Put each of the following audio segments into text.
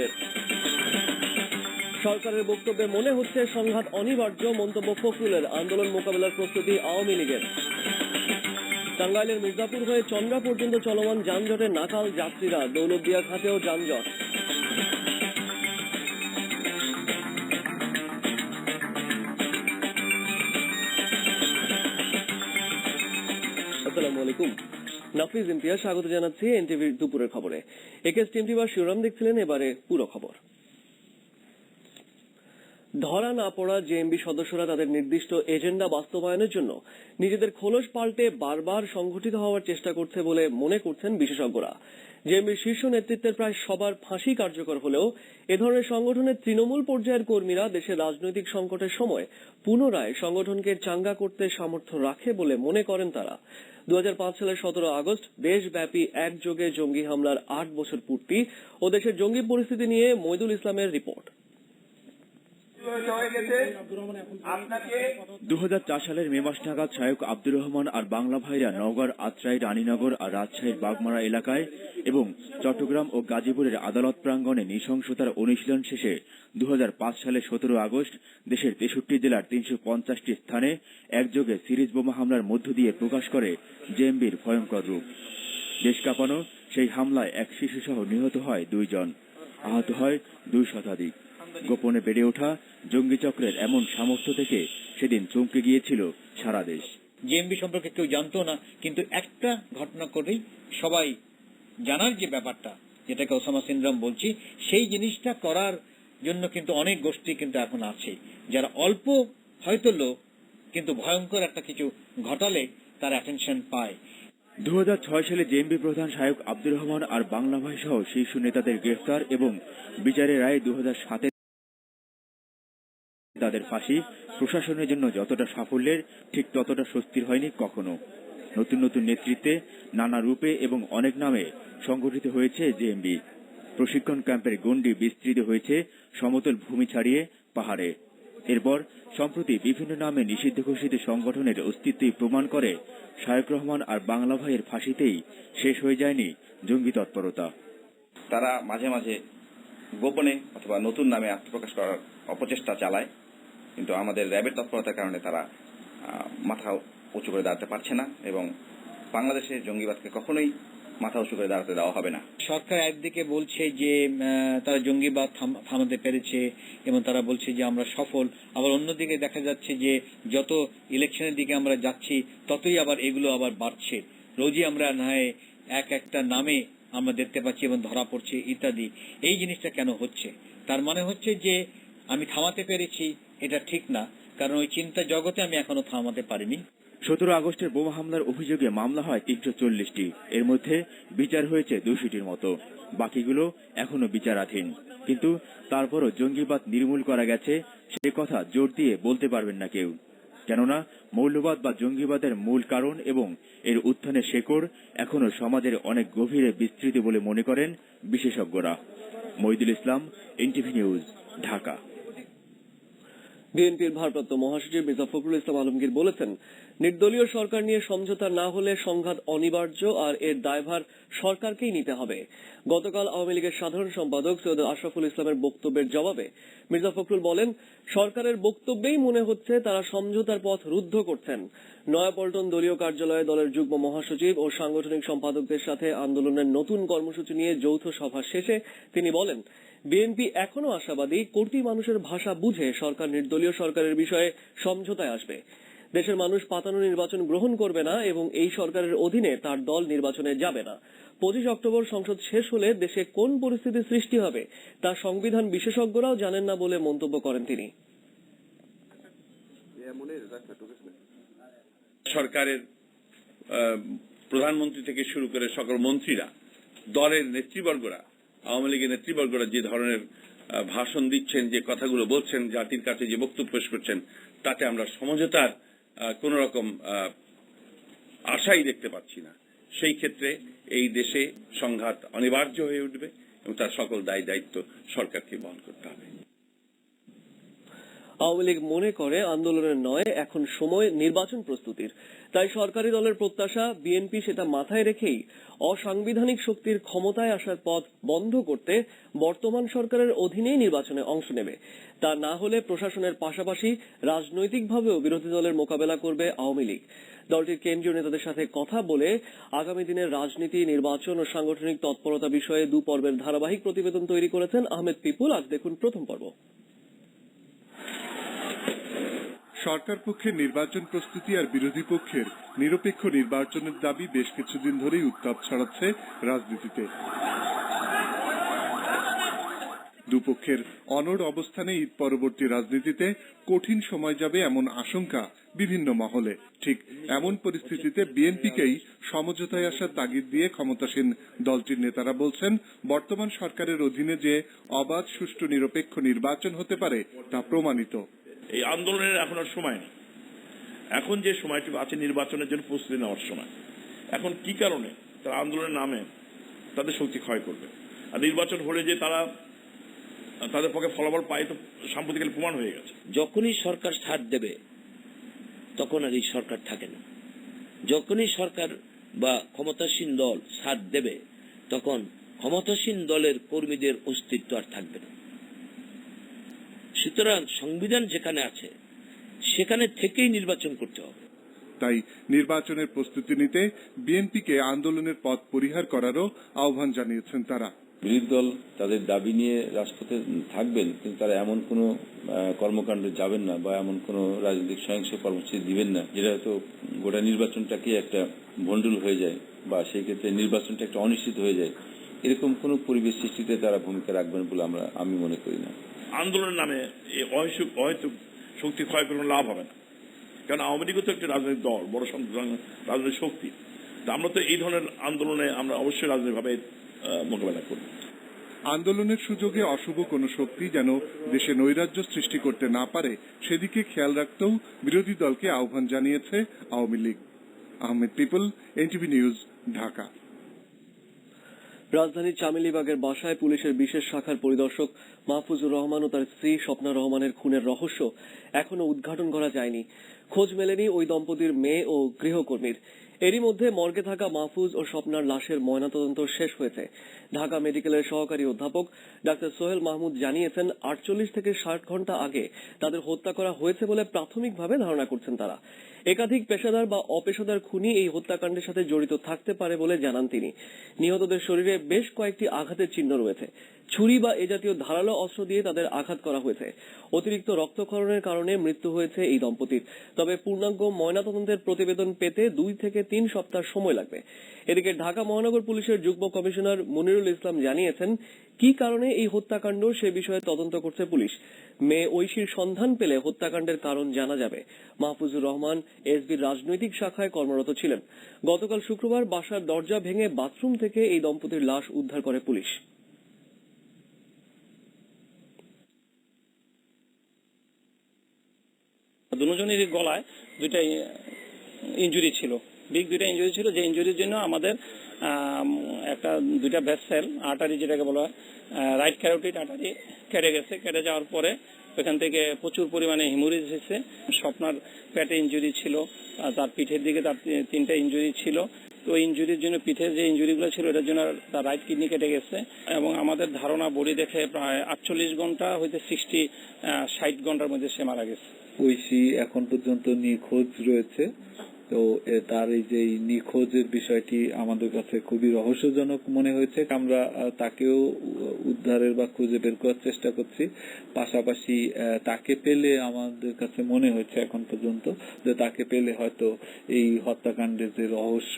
আন্দোলনকারীদের সরকারের বক্তব্যে মনে হচ্ছে সংঘাত অনিবার্য মন্তব্য ফখরুলের আন্দোলন মোকাবেলার প্রস্তুতি আওয়ামী লীগের। টাঙ্গাইলের মির্জাপুর হয়ে চন্দ্রা পর্যন্ত চলমান যানজটে নাকাল যাত্রীরা দৌলতদিয়া খাতেও যানজট। নাফিজ ইমতিয়াজ স্বাগত জানাচ্ছি এনটিভির দুপুরের খবরে। একে টিমটি বা শিরোনাম দেখছিলেন, এবারে পুরো খবর। ধরা না পড়া জেএমবি সদস্যরা তাদের নির্দিষ্ট এজেন্ডা বাস্তবায়নের জন্য নিজেদের খোলস পাল্টে বারবার সংঘটিত হওয়ার চেষ্টা করছে বলে মনে করছেন বিশেষজ্ঞরা। জেএমবির শীর্ষ নেতৃত্বের প্রায় সবার ফাঁসি কার্যকর হলেও এ ধরনের সংগঠনের তৃণমূল পর্যায়ের কর্মীরা দেশের রাজনৈতিক সংকটের সময় পুনরায় সংগঠনকে চাঙ্গা করতে সামর্থ্য রাখে বলে মনে করেন তারা। দু হাজার পাঁচ সালের সতেরো আগস্ট দেশব্যাপী একযোগে জঙ্গি হামলার আট বছর পূর্তি ও দেশের জঙ্গি পরিস্থিতি নিয়ে মইদুল ইসলামের রিপোর্ট। হয়ে গেছে। আপনাকে সালের মে মাস নাগাদ শায়ক আব্দুর রহমান আর বাংলা ভাইরা নওগাঁর আত্রাই রানীনগর আর রাজশাহীর বাগমারা এলাকায় এবং চট্টগ্রাম ও গাজীপুরের আদালত প্রাঙ্গণে নৃশংসতার অনুশীলন শেষে দু সালের সতেরো আগস্ট দেশের তেষট্টি জেলার তিনশো পঞ্চাশটি স্থানে একযোগে সিরিজ বোমা হামলার মধ্য দিয়ে প্রকাশ করে জেএমবির ভয়ঙ্কর রূপ। দেশ কাঁপানো, সেই হামলায় এক শিশুসহ নিহত হয় দুইজন। আহত হয় দুই শতাধিক। গোপনে বেড়ে ওঠা জঙ্গি চক্রের এমন সামর্থ্য থেকে সেদিন চমকে গিয়েছিল সারা দেশ। জেএমবি সম্পর্কে কেউ জানতো না কিন্তু একটা ঘটনা করেই সবাই জানার যে ব্যাপারটা যেটাকে ওসামা সিনড্রাম বলছি সেই জিনিসটা করার জন্য কিন্তু অনেক গোষ্ঠী কিন্তু এখন আছে। যারা অল্প হয়তো লোক কিন্তু ভয়ঙ্কর একটা কিছু ঘটালে তার অ্যাটেনশন পায়। দু হাজার ছয় সালে জেএমবি প্রধান শায়ক আব্দুর রহমান আর বাংলা ভাই সহ শীর্ষ নেতাদের গ্রেফতার এবং বিচারের রায় দু সাতে তাদের ফাঁসি প্রশাসনের জন্য যতটা সাফল্যের, ঠিক ততটা স্বস্তির হয়নি কখনো। নতুন নতুন নেতৃত্বে নানা রূপে এবং অনেক নামে সংগঠিত হয়েছে জেএমবি প্রশিক্ষণ ক্যাম্পের গণ্ডি বিস্তৃত হয়েছে সমতল ভূমি ছাড়িয়ে পাহাড়ে। এরপর সম্প্রতি বিভিন্ন নামে নিষিদ্ধ ঘোষিত সংগঠনের অস্তিত্বই প্রমাণ করে, শায়ক রহমান আর বাংলা ভাইয়ের ফাঁসিতেই শেষ হয়ে যায়নি জঙ্গি তৎপরতা। তারা মাঝে মাঝে গোপনে অথবা নতুন নামে আত্মপ্রকাশ করার অপচেষ্টা চালায়। কিন্তু আমাদের র্যাবের তৎপরতার কারণে তারা মাথা উঁচু করে দাঁড়াতে পারছে না এবং বাংলাদেশে জঙ্গিবাদকে কখনোই মাথা উঁচু করে দাঁড়াতে দেওয়া হবে না। সরকার একদিকে বলছে যে তারা জঙ্গিবাদ থাম- থামাতে পেরেছে এবং তারা বলছে যে আমরা সফল। আবার অন্যদিকে দেখা যাচ্ছে যে, যত ইলেকশনের দিকে আমরা যাচ্ছি, ততই আবার এগুলো আবার বাড়ছে। রোজই আমরা না হয় এক একটা নামে আমরা দেখতে পাচ্ছি এবং ধরা পড়ছে ইত্যাদি। এই জিনিসটা কেন হচ্ছে? তার মানে হচ্ছে যে, আমি থামাতে পেরেছি এটা ঠিক না, কারণ ওই চিন্তা জগতে আমি এখনও থামাতে পারিনি। সতেরো আগস্টের বোমা হামলার অভিযোগে মামলা হয় তিনশো চল্লিশটি। এর মধ্যে বিচার হয়েছে দুশোটির মতো। বাকিগুলো এখনও বিচারাধীন। কিন্তু তারপরও জঙ্গিবাদ নির্মূল করা গেছে, সে কথা জোর দিয়ে বলতে পারবেন না কেউ। কেননা, মৌলবাদ বা জঙ্গিবাদের মূল কারণ এবং এর উত্থানের শেকড় এখনও সমাজের অনেক গভীরে বিস্তৃত বলে মনে করেন বিশেষজ্ঞরা। Moidul Islam, NTV news, Dhaka. বিএনপির ভারপ্রাপ্ত মহাসচিব মির্জা ফখরুল ইসলাম আলমগীর বলেছেন, নির্দলীয় সরকার নিয়ে সমঝোতা না হলে সংঘাত অনিবার্য আর এর দায়ভার সরকারকেই নিতে হবে। গতকাল আওয়ামী লীগের সাধারণ সম্পাদক সৈয়দ আশরাফুল ইসলামের বক্তব্যের জবাবে মির্জা ফখরুল বলেন, সরকারের বক্তব্যেই মনে হচ্ছে তারা সমঝোতার পথ রুদ্ধ করছেন। নয়াপল্টন দলীয় কার্যালয়ে দলের যুগ্ম মহাসচিব ও সাংগঠনিক সম্পাদকদের সাথে আন্দোলনের নতুন কর্মসূচি নিয়ে যৌথ সভা শেষে তিনি বলেন বিএনপি এখনও আশাবাদী কোটি মানুষের ভাষা বুঝে সরকার নির্দলীয় সরকারের বিষয়ে সমঝোতায় আসবে। দেশের মানুষ পাতানো নির্বাচন গ্রহণ করবে না এবং এই সরকারের অধীনে তার দল নির্বাচনে যাবে না। পঁচিশ অক্টোবর সংসদ শেষ হলে দেশে কোন পরিস্থিতি সৃষ্টি হবে, তা সংবিধান বিশেষজ্ঞরাও জানেন না বলে মন্তব্য করেন তিনি। সরকারের প্রধানমন্ত্রী থেকে শুরু করে সকল মন্ত্রীরা, দলের নেতৃবর্গরা আওয়ামী লীগের নেতৃবর্গরা যে ধরনের ভাষণ দিচ্ছেন, যে কথাগুলো বলছেন, জাতির কাছে যে বক্তব্য পেশ করছেন, তাতে আমরা সমঝোতার কোন রকম আশাই দেখতে পাচ্ছি না। সেই ক্ষেত্রে এই দেশে সংঘাত অনিবার্য হয়ে উঠবে এবং তার সকল দায় দায়িত্ব সরকারকে বহন করতে হবে। আওয়ামী লীগ মনে করে আন্দোলনের নয়, এখন সময় নির্বাচন প্রস্তুতির। তাই সরকারি দলের প্রত্যাশা বিএনপি সেটা মাথায় রেখেই অসাংবিধানিক শক্তির ক্ষমতায় আসার পথ বন্ধ করতে বর্তমান সরকারের অধীনেই নির্বাচনে অংশ নেবে। তা না হলে প্রশাসনের পাশাপাশি রাজনৈতিকভাবেও বিরোধী দলের মোকাবেলা করবে আওয়ামী লীগ। দলটির কেন্দ্রীয় নেতাদের সাথে কথা বলে আগামী দিনের রাজনীতি, নির্বাচন ও সাংগঠনিক তৎপরতা বিষয়ে দু পর্বের ধারাবাহিক প্রতিবেদন তৈরি করেছেন আহমেদ পিপুল। আজ দেখুন প্রথম পর্ব। সরকার পক্ষের নির্বাচন প্রস্তুতি আর বিরোধী পক্ষের নিরপেক্ষ নির্বাচনের দাবি বেশ কিছুদিন ধরেই উত্তাপ ছড়াচ্ছে রাজনীতিতে। দুপক্ষের অনড় অবস্থানে ঈদ পরবর্তী রাজনীতিতে কঠিন সময় যাবে এমন আশঙ্কা বিভিন্ন মহলে। ঠিক এমন পরিস্থিতিতে বিএনপিকেই সমঝোতায় আসার তাগিদ দিয়ে ক্ষমতাসীন দলটির নেতারা বলছেন, বর্তমান সরকারের অধীনে যে অবাধ, সুষ্ঠু, নিরপেক্ষ নির্বাচন হতে পারে তা প্রমাণিত। এই আন্দোলনের এখন আর সময় নেই। এখন যে সময়টুকু আছে নির্বাচনের জন্য প্রস্তুতি নেওয়ার সময়। এখন কি কারণে তারা আন্দোলনের নামে তাদের শক্তি ক্ষয় করবে? আর নির্বাচন হলে যে তারা তাদের পক্ষে ফলাফল পায় তো সাম্প্রতিককালে প্রমাণ হয়ে গেছে। যখনই সরকার সাথ দেবে, তখন আর এই সরকার থাকে না। যখনই সরকার বা ক্ষমতাসীন দল সাথ দেবে, তখন ক্ষমতাসীন দলের কর্মীদের অস্তিত্ব আর থাকবে না। সুতরাং সংবিধান যেখানে আছে সেখানে থেকেই নির্বাচন করতে হবে। তাই নির্বাচনের প্রস্তুতি নিতে বিএনপিকে আন্দোলনের পথ পরিহার করারও আহ্বান জানিয়েছেন তারা। বিরোধী দল তাদের দাবি নিয়ে রাজপথে থাকবেন কিন্তু তারা এমন কোনো কর্মকাণ্ডে যাবেন না বা এমন কোনো রাজনৈতিক সহিংস কর্মসূচি দিবেন না। যেটা হয়তো গোটা নির্বাচনটাকে একটা ভণ্ডুল হয়ে যায় বা সেই ক্ষেত্রে নির্বাচনটা একটা অনিশ্চিত হয়ে যায়। এরকম কোনো পরিবেশ সৃষ্টিতে তারা ভূমিকা রাখবেন বলে আমরা আমি মনে করি না। আন্দোলনের নামে অহেতুক অহেতুক শক্তি ক্ষয় করে লাভ হবে না। কারণ আওয়ামী লীগও তো একটা রাজনৈতিক দল, বড় রাজনৈতিক শক্তি। তা আমরা তো এই ধরনের আন্দোলনে আমরা অবশ্যই রাজনৈতিকভাবে মোকাবেলা করব আন্দোলনের সুযোগে অশুভ কোনো শক্তি যেন দেশে নৈরাজ্য সৃষ্টি করতে না পারে, সেদিকে খেয়াল রাখতেও বিরোধী দলকে আহ্বান জানিয়েছে Awami League. Ahmed people, NTV news, Dhaka. রাজধানীর চামেলিবাগের বাসায় পুলিশের বিশেষ শাখার পরিদর্শক মাহফুজুর রহমান ও তার স্ত্রী স্বপ্না রহমানের খুনের রহস্য এখনও উদ্ঘাটন করা যায়নি। খোঁজ মেলেনি ওই দম্পতির মেয়ে ও গৃহকর্মীর। এরই মধ্যে মর্গে থাকা মাহফুজ ও স্বপ্নার লাশের ময়নাতদন্ত শেষ হয়েছে। ঢাকা মেডিকেলের সহকারী অধ্যাপক ডাক্তার সোহেল মাহমুদ জানিয়েছেন, আটচল্লিশ থেকে ষাট ঘণ্টা আগে তাদের হত্যা করা হয়েছে বলে প্রাথমিকভাবে ধারণা করছেন তারা। একাধিক পেশাদার বা অপেশাদার খুনি এই হত্যাকাণ্ডের সাথে জড়িত থাকতে পারে বলে জানান তিনি। নিহতদের শরীরে বেশ কয়েকটি আঘাতের চিহ্ন রয়েছে। ছুরি বা এ জাতীয় ধারালো অস্ত্র দিয়ে তাদের আঘাত করা হয়েছে। অতিরিক্ত রক্তক্ষরণের কারণে মৃত্যু হয়েছে এই দম্পতির। তবে পূর্ণাঙ্গ ময়নাতদন্তের প্রতিবেদন পেতে দুই থেকে তিন সপ্তাহ সময় লাগবে। এদিকে ঢাকা মহানগর পুলিশের যুগ্ম কমিশনার মনিরুল ইসলাম জানিয়েছেন, কি কারণে এই হত্যাকাণ্ড, সে বিষয়ে তদন্ত করছে পুলিশ। মেয়ে ঐশীর সন্ধান পেলে হত্যাকাণ্ডের কারণ জানা যাবে। মাহফুজুর রহমান এসবির রাজনৈতিক শাখায় কর্মরত ছিলেন। গতকাল শুক্রবার বাসার দরজা ভেঙে বাথরুম থেকে এই দম্পতির লাশ উদ্ধার করে পুলিশ। দুজনেরই গলায় দুইটাই ইঞ্জুরি ছিল। বিগ দুইটা ইঞ্জুরি ছিল, যে ইঞ্জুরির জন্য আমাদের একটা, দুইটা ভেসেল আটারি যেটাকে বলা হয় রাইট ক্যারোটিড আটারি কেটে গেছে। কেটে যাওয়ার পরে ওখান থেকে প্রচুর পরিমাণে হিমোরেজ হয়েছে স্বপ্নার পেটে ইঞ্জুরি ছিল তার পিঠের দিকে তার তিনটা ইঞ্জুরি ছিল। তো ইঞ্জুরির জন্য পিঠের যে ইঞ্জুরিগুলো ছিল, এটার জন্য তার রাইট কিডনি কেটে গেছে। এবং আমাদের ধারণা বডি দেখে প্রায় আটচল্লিশ ঘণ্টা হইতে সিক্সটি ষাট ঘণ্টার মধ্যে সে মারা গেছে। ঐশী এখন পর্যন্ত নিখোঁজ রয়েছে। তো তার এই যে নিখোঁজের বিষয়টি আমাদের কাছে খুবই রহস্যজনক মনে হয়েছে। আমরা তাকেও উদ্ধারের বা খুঁজে বের করার চেষ্টা করছি। পাশাপাশি তাকে পেলে আমাদের কাছে মনে হয়েছে এখন পর্যন্ত যে তাকে পেলে হয়তো এই হত্যাকাণ্ডের যে রহস্য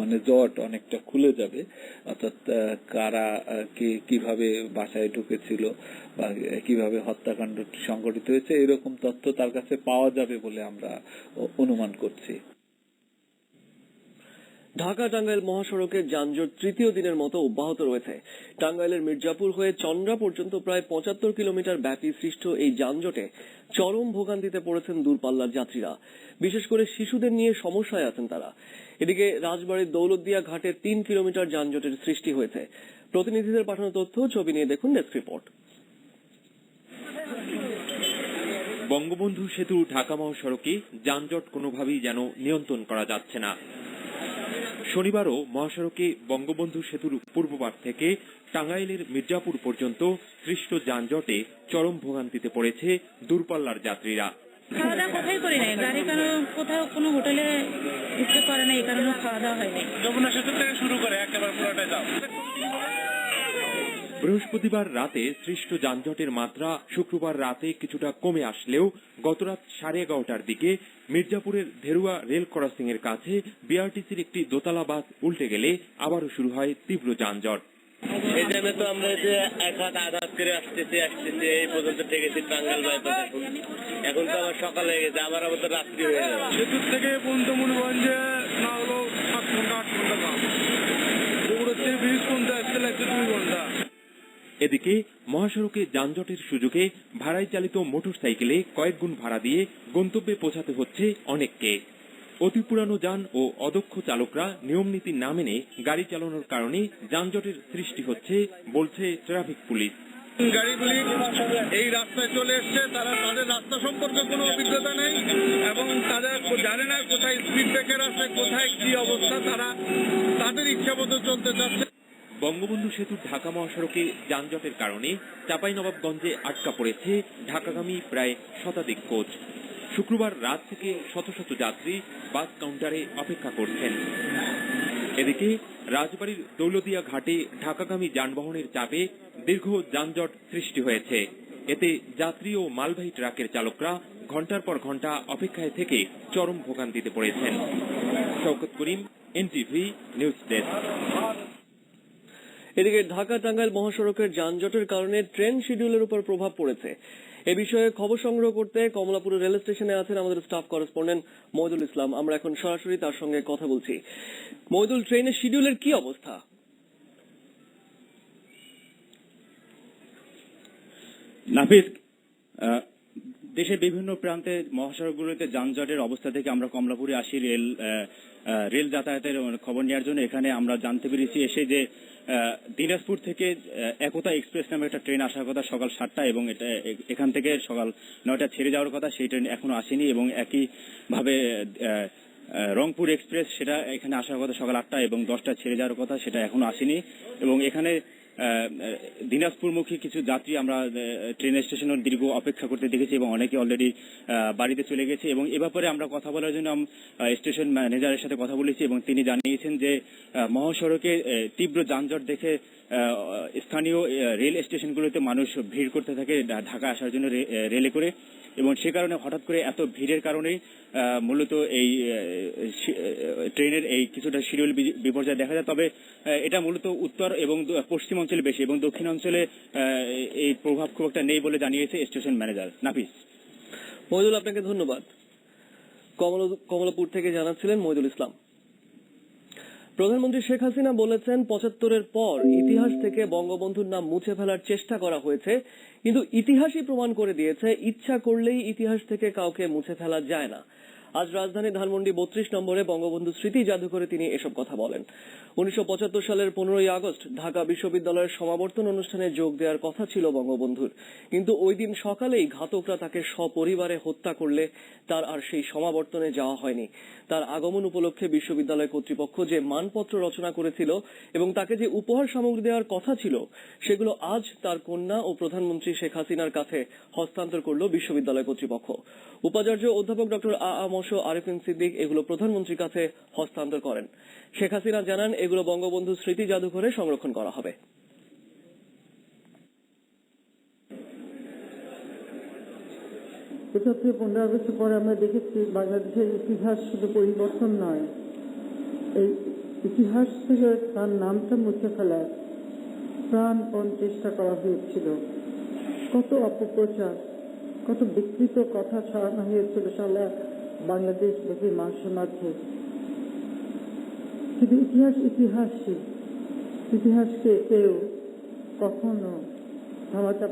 মানে জট অনেকটা খুলে যাবে। অর্থাৎ কারা কে কীভাবে বাসায় ঢুকেছিল বা কীভাবে হত্যাকাণ্ডটি সংঘটিত হয়েছে, এরকম তথ্য তার কাছে পাওয়া যাবে বলে আমরা অনুমান করছি। ঢাকা টাঙ্গাইল মহাসড়কে যানজট তৃতীয় দিনের মতো অব্যাহত রয়েছে। টাঙ্গাইলের মির্জাপুর হয়ে চন্দ্রা পর্যন্ত প্রায় পঁচাত্তর কিলোমিটার ব্যাপী সৃষ্ট এই যানজটে চরম ভোগান্তিতে পড়েছেন দূরপাল্লার যাত্রীরা। বিশেষ করে শিশুদের নিয়ে সমস্যায় আছেন তারা। এদিকে রাজবাড়ির দৌলতদিয়া ঘাটে তিন কিলোমিটার যানজটের সৃষ্টি হয়েছে। প্রতিনিধিদের পাঠানো তথ্য, ছবি নিয়ে দেখুন ডেস্ক রিপোর্ট। বঙ্গবন্ধু সেতু ঢাকা মহাসড়কে যানজট কোনোভাবেই যেন নিয়ন্ত্রণ করা যাচ্ছে না। শনিবারও মহাসড়কে বঙ্গবন্ধু সেতুর পূর্বপার থেকে টাঙ্গাইলের মির্জাপুর পর্যন্ত সৃষ্ট যানজটে চরম ভোগান্তিতে পড়েছে দূরপাল্লার যাত্রীরা। খাওয়া দাওয়া কোথায় করি নাই? গাড়ি কারও কোথাও কোনো হোটেলে উঠতে পারে না এই কারণে খাওয়া দাওয়া হয়নি যমুনা সেতু থেকে শুরু করে একেবারে পুরোটাই যাও। বৃহস্পতিবার রাতে সৃষ্ট যানজটের মাত্রা শুক্রবার রাতে কিছুটা কমে আসলেও গতরাত সাড়ে এগারোটার দিকে মির্জাপুরের ধেরুয়া রেল ক্রসিং এর কাছে বিআরটিসির একটি দোতলা বাস উল্টে গেলে আবারও শুরু হয় তীব্র যানজট। এই তো আমরা যে এক হাত আধ হাত করে আসতেছি আসতেছি এই পর্যন্ত ঠেকেছি টাঙ্গাল বাইপাস এখন। এখন তো আবার সকাল হয়ে গেছে আবার আবার তো রাত্রি হয়ে যাবে। সেতুর থেকে পর্যন্ত মনে করেন যে না হলো সাত ঘণ্টা আট ঘণ্টা কাজ দুপুরের থেকে ব্রিজ পর্যন্ত আসতে লাগছে দুই ঘণ্টা। এদিকে মহাসড়কে যানজটের সুযোগে ভাড়ায় চালিত মোটরসাইকেলে কয়েক গুণ ভাড়া দিয়ে গন্তব্যে পৌঁছাতে হচ্ছে অনেককে। অতি পুরানো যান ও অদক্ষ চালকরা নিয়ম নীতি না মেনে গাড়ি চালানোর কারণে যানজটের সৃষ্টি হচ্ছে, বলছে ট্রাফিক পুলিশ। গাড়িগুলি এই রাস্তায় চলে এসছে, তারা তাদের রাস্তা সম্পর্কে কোনো অভিজ্ঞতা নেই এবং তারা জানে না কোথায় স্পিড ব্রেকার আছে, কোথায় কি অবস্থা, তারা তাদের ইচ্ছা মতো চলতে চাচ্ছে। বঙ্গবন্ধু সেতু ঢাকা মহাসড়কে যানজটের কারণে চাঁপাইনবাবগঞ্জে আটকা পড়েছে ঢাকাগামী প্রায় শতাধিক কোচ। শুক্রবার রাত থেকে শত শত যাত্রী বাস কাউন্টারে অপেক্ষা করছেন। এদিকে রাজবাড়ির দৌলদিয়া ঘাটে ঢাকাগামী যানবাহনের চাপে দীর্ঘ যানজট সৃষ্টি হয়েছে। এতে যাত্রী ও মালবাহী ট্রাকের চালকরা ঘণ্টার পর ঘণ্টা অপেক্ষায় থেকে চরম ভোগান্তিতে পড়েছেন। Shawkat Karim, NTV, news desk. এদিকে ঢাকা টাঙ্গাইল মহাসড়কের যানজটের কারণে ট্রেন শিডিউলের উপর প্রভাব পড়েছে। এ বিষয়ে খবর সংগ্রহ করতে কমলাপুর রেল স্টেশনে আছেন আমাদের স্টাফ করেসপন্ডেন্ট মহিদুল ইসলাম। আমরা এখন সরাসরি তার সঙ্গে কথা বলছি। মহিদুল ট্রেনের শিডিউলের কি অবস্থা? নাফিস দেশের বিভিন্ন প্রান্তে মহাসড়কগুলোতে যানজটের অবস্থা থেকে আমরা কমলাপুরে আসি রেল রেল যাতায়াতের খবর নেওয়ার জন্য। এখানে আমরা জানতে পেরেছি এসে যে দিনাজপুর থেকে একতা এক্সপ্রেস নামে একটা ট্রেন আসার কথা সকাল সাতটা এবং এটা এখান থেকে সকাল নয়টা ছেড়ে যাওয়ার কথা সেই ট্রেন এখনও আসেনি এবং একই ভাবে আহ, আহ, রংপুর এক্সপ্রেস সেটা এখানে আসার কথা সকাল আটটা এবং দশটা ছেড়ে যাওয়ার কথা সেটা এখনও আসেনি এবং এখানে দিনাজপুরমুখী কিছু যাত্রী আমরা ট্রেন স্টেশনের দীর্ঘ অপেক্ষা করতে দেখেছি এবং অনেকে অলরেডি বাড়িতে চলে গেছে এবং এ ব্যাপারে আমরা কথা বলার জন্য স্টেশন ম্যানেজারের সাথে কথা বলেছি এবং তিনি জানিয়েছেন যে মহাসড়কে তীব্র যানজট দেখে স্থানীয় রেল স্টেশনগুলোতে মানুষ ভিড় করতে থাকে ঢাকা আসার জন্য রেলে করে এবং সে কারণে হঠাৎ করে এত ভিড়ের কারণেই মূলত এই ট্রেনের এই কিছুটা শিডিউল বিপর্যয় দেখা যায়। তবে এটা মূলত উত্তর এবং পশ্চিম অঞ্চলে বেশি এবং দক্ষিণ অঞ্চলে এই প্রভাব খুব একটা নেই বলে জানিয়েছে স্টেশন ম্যানেজার। নাফিস। মহিদুল আপনাকে ধন্যবাদ। কমলাপুর থেকে জানাচ্ছিলেন মহিদুল ইসলাম। প্রধানমন্ত্রী শেখ হাসিনা বলেছেন, পঁচাত্তরের পর ইতিহাস থেকে বঙ্গবন্ধুর নাম মুছে ফেলার চেষ্টা করা হয়েছে, কিন্তু ইতিহাসই প্রমাণ করে দিয়েছে, ইচ্ছা করলেই ইতিহাস থেকে কাউকে মুছে ফেলা যায় না। আজ রাজধানী ধানমন্ডি বত্রিশ নম্বরে বঙ্গবন্ধু স্মৃতি জাদুঘরে তিনি এসব কথা বলেন। উনিশশো সালের পনেরোই আগস্ট ঢাকা বিশ্ববিদ্যালয়ের সমাবর্তন অনুষ্ঠানে যোগ দেওয়ার কথা ছিল বঙ্গবন্ধুর। কিন্তু ওই দিন সকালেই ঘাতকরা তাকে সপরিবারে হত্যা করলে তার আর সেই সমাবর্তনে যাওয়া হয়নি। তার আগমন উপলক্ষে বিশ্ববিদ্যালয় কর্তৃপক্ষ যে মানপত্র রচনা করেছিল এবং তাকে যে উপহার সামগ্রী দেওয়ার কথা ছিল, সেগুলো আজ তার কন্যা ও প্রধানমন্ত্রী শেখ হাসিনার কাছে হস্তান্তর করল বিশ্ববিদ্যালয় কর্তৃপক্ষ। উপাচার্য অধ্যাপক ডক্টর আ আ মশ আরিফিন সিদ্দিক এগুলো প্রধানমন্ত্রীর কাছে হস্তান্তর করেন। শেখ হাসিনা জানান এগুলো বঙ্গবন্ধু স্মৃতি জাদুঘরে সংরক্ষণ করা হবে। পনেরো পরে আমরা দেখেছি বাংলাদেশের ইতিহাস শুধু পরিবর্তন নয়। এই ইতিহাস থেকে তার নামটা মুছে ফেলার প্রাণপণ চেষ্টা করা হয়েছিল। কত অপপ্রচার, কত বিকৃত কথা ছড়ানো হয়েছিল সারা বাংলাদেশবাসী মানুষের মাঝে কিন্তু ইতিহাস ইতিহাসই। ইতিহাসকে কেউ কখনো